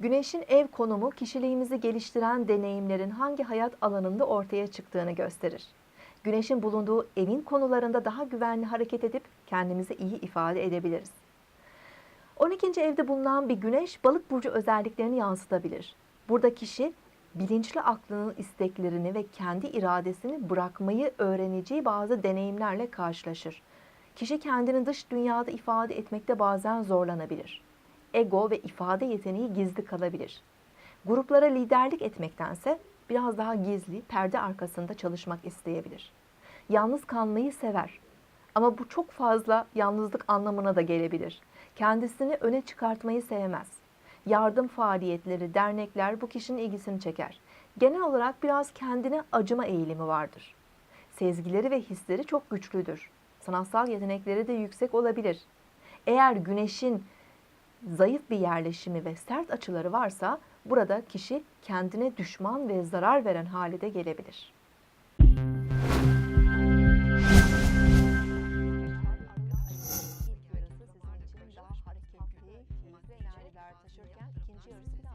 Güneşin ev konumu kişiliğimizi geliştiren deneyimlerin hangi hayat alanında ortaya çıktığını gösterir. Güneşin bulunduğu evin konularında daha güvenli hareket edip kendimizi iyi ifade edebiliriz. 12. evde bulunan bir güneş balık burcu özelliklerini yansıtabilir. Burada kişi bilinçli aklının isteklerini ve kendi iradesini bırakmayı öğreneceği bazı deneyimlerle karşılaşır. Kişi kendini dış dünyada ifade etmekte bazen zorlanabilir. Ego ve ifade yeteneği gizli kalabilir. Gruplara liderlik etmektense biraz daha gizli, perde arkasında çalışmak isteyebilir. Yalnız kalmayı sever. Ama bu çok fazla yalnızlık anlamına da gelebilir. Kendisini öne çıkartmayı sevmez. Yardım faaliyetleri, dernekler bu kişinin ilgisini çeker. Genel olarak biraz kendine acıma eğilimi vardır. Sezgileri ve hisleri çok güçlüdür. Sanatsal yetenekleri de yüksek olabilir. Eğer güneşin zayıf bir yerleşimi ve sert açıları varsa burada kişi kendine düşman ve zarar veren hale de gelebilir.